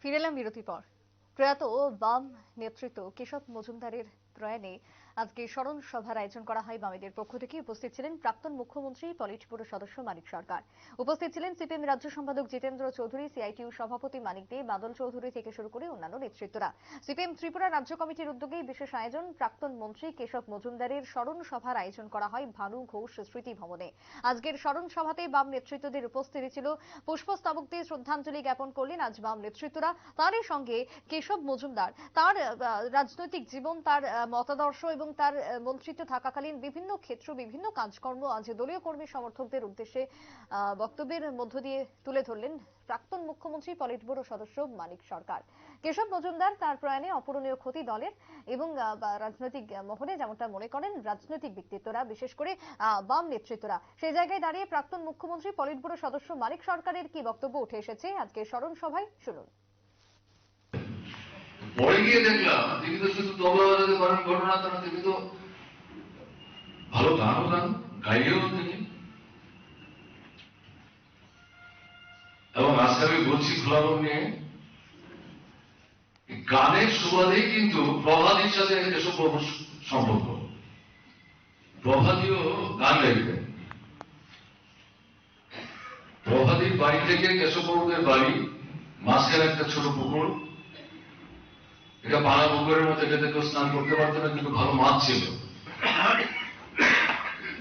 ফিরে এলাম বিরতির পর। প্রয়াত বাম নেতৃত্ব কেশব মজুমদারের প্রয়াণে আজকে স্মরণ সভার আয়োজন করা হয় বামেদের পক্ষ থেকে। উপস্থিত ছিলেন প্রাক্তন মুখ্যমন্ত্রী পলিট সদস্য মানিক সরকার। উপস্থিত ছিলেন সিপিএম রাজ্য সম্পাদক জিতেন্দ্র চৌধুরী, সিআইটিউ সভাপতি মানিক দে, বাদল চৌধুরী থেকে শুরু করে অন্যান্য নেতৃত্বরা। সিপিএম ত্রিপুরা রাজ্য কমিটির উদ্যোগে বিশেষ আয়োজন প্রাক্তন মন্ত্রী কেশব মজুমদারের স্মরণ সভার আয়োজন করা হয় ভানু ঘোষ স্মৃতি ভবনে। আজকের স্মরণ সভাতে বাম নেতৃত্বদের উপস্থিতি ছিল। পুষ্পস্তবক দিয়ে শ্রদ্ধাঞ্জলি জ্ঞাপন করলেন আজ বাম নেতৃত্বরা। তারই সঙ্গে কেশব মজুমদার, তার রাজনৈতিক জীবন, তার মতাদর্শ এবং তার মন্ত্রিত্ব থাকাকালীন বিভিন্ন ক্ষেত্র, বিভিন্ন কাজকর্ম আজ দলীয় কর্মী সমর্থকদের উদ্দেশ্যে বক্তব্যের মধ্য দিয়ে তুলে ধরলেন প্রাক্তন মুখ্যমন্ত্রী পলিট ব্যুরো সদস্য মানিক সরকার। কেশব মজুমদার তার প্রয়াণে অপূরণীয় ক্ষতি দলের এবং রাজনৈতিক মহলে যেমনটা মনে করেন রাজনৈতিক ব্যক্তিত্বরা, বিশেষ করে বাম নেতৃত্বরা। সেই জায়গায় দাঁড়িয়ে প্রাক্তন মুখ্যমন্ত্রী পলিট ব্যুরো সদস্য মানিক সরকারের কি বক্তব্য উঠে এসেছে? আজকে স্মরণ সভায় শুনুন। পরে গিয়ে দেখলাম, তিনি তো শুধু পারেন ঘটনা তা না তিনি তো ভালো গানও গান তিনি। এবং আজকে আমি বলছি নিয়ে গানের সুবাদেই কিন্তু প্রভাতির সাথে এসব সম্পর্ক। প্রভাতিও গান গাইতেন। প্রভাতির বাড়ি থেকে কেশববাবুদের বাড়ি, মাঝখানে একটা ছোট পুকুর এটা পাড়া পুকুরের মধ্যে এটাতে কেউ স্নান করতে পারতো না, কিন্তু ভালো মাছ ছিল।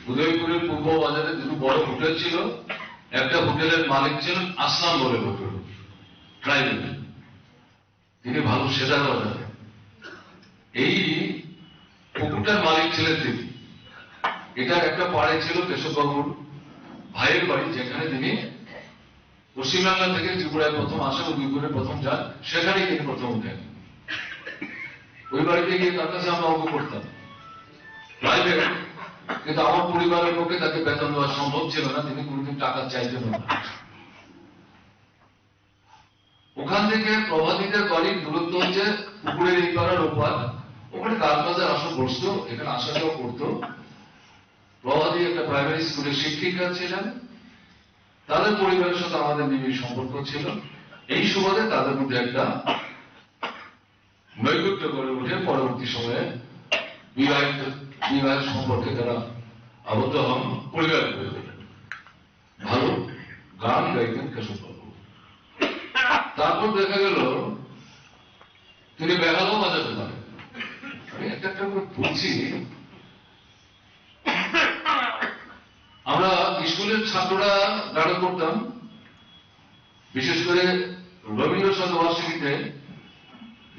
উদয়পুরের পূর্ব বাজারে দুটো বড় হোটেল ছিল, একটা হোটেলের মালিক ছিলেন আসলাম বলে হোটেল, ট্রাইবেল। তিনি ভালো সেজার বাজারে। এই পুকুরটার মালিক ছিলেন তিনি। এটার একটা পাড়ে ছিল কেশববাবুর ভাইয়ের বাড়ি, যেখানে তিনি পশ্চিমবাংলা থেকে ত্রিপুরায় প্রথম আসেন, উদয়পুরে প্রথম যান, সেখানেই তিনি প্রথম উঠেন। ওই বাড়িতে গিয়ে তার কাছে আমরা অঙ্ক করতাম। প্রাইভেট কিন্তু আমার পরিবারের পক্ষে তাকে বেতন দেওয়া সম্ভব ছিল না, তিনি কোনোদিন টাকা চাইতেন না। ওখান থেকে প্রভাতীদের বাড়ির দূরত্ব হচ্ছে পুকুরের এই পাড়ার ওপার। ওখানে কাজবাজার আসা বসতো, এখানে আসা যাওয়া করতো। প্রভাতী একটা প্রাইমারি স্কুলের শিক্ষিকা ছিলেন। তাদের পরিবারের সাথে আমাদের নিবিড় সম্পর্ক ছিল। এই সুবাদে তাদের মধ্যে একটা নৈকট্য গড়ে উঠে পরবর্তী সময়ে বিবাহিত, বিবাহের সম্পর্কে তারা আবদ্ধ হন, পরিবার ওঠেন ভালো গান গাইতেন কেশববাবু। তারপর দেখা গেল, তিনি বেহালও বাজাতে পারেন। আমি একটা একটা করে বলছি, আমরা স্কুলের ছাত্ররা গাড়ি করতাম, বিশেষ করে রবীন্দ্র শতবার্ষিকীতে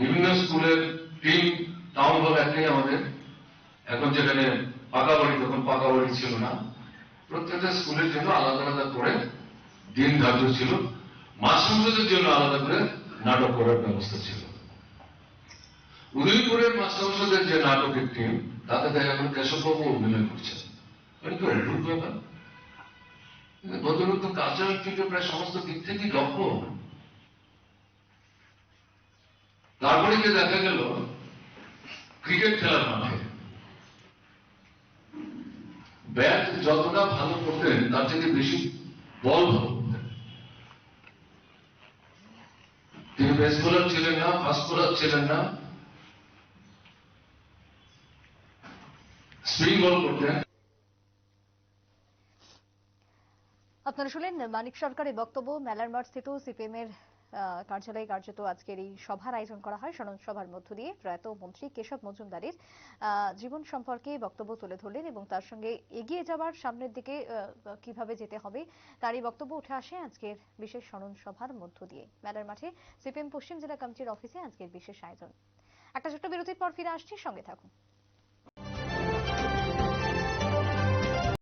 বিভিন্ন স্কুলের টিম টাউন হল একটাই আমাদের। এখন যেখানে পাকা বাড়ি, তখন পাকা বাড়ি ছিল না। প্রত্যেকটা স্কুলের জন্য আলাদা আলাদা করে দিন ধার্য ছিল। মাস সংসদের জন্য আলাদা করে নাটক করার ব্যবস্থা ছিল। উদয়পুরের মাস সংসদের যে নাটকের টিম তাতে দেখা গেল কেশববাবু অভিনয় করছেন। ভদ্রলোক তো কালচারাল প্রায় সমস্ত দিক থেকেই দক্ষ। তারপরে গিয়ে দেখা গেল ক্রিকেট খেলার মাঠে। ব্যাট যতটা ভালো করতেন তার থেকে বেশি বল ভালো তিনি বেস্ট বোলার ছিলেন না ফাস্ট বোলার ছিলেন না। স্পিন বল করতেন আপনারা শুনলেন মানিক সরকারের বক্তব্য, মেলার মাঠ স্থিত সিপিএম এর কার্যালয়ে কার্যত আজকের এই সভার আয়োজন করা হয়। স্মরণ সভার মধ্য দিয়ে প্রয়াত মন্ত্রী কেশব মজুমদারের জীবন সম্পর্কে বক্তব্য তুলে ধরলেন এবং তার সঙ্গে এগিয়ে যাওয়ার সামনের দিকে কীভাবে যেতে হবে তারই বক্তব্য উঠে আসে আজকের বিশেষ স্মরণ সভার মধ্য দিয়ে। মেলার মাঠে সিপিএম পশ্চিম জেলা কমিটির অফিসে আজকের বিশেষ আয়োজন। একটা ছোট্ট বিরতির পর ফিরে আসছি। সঙ্গে থাকুন।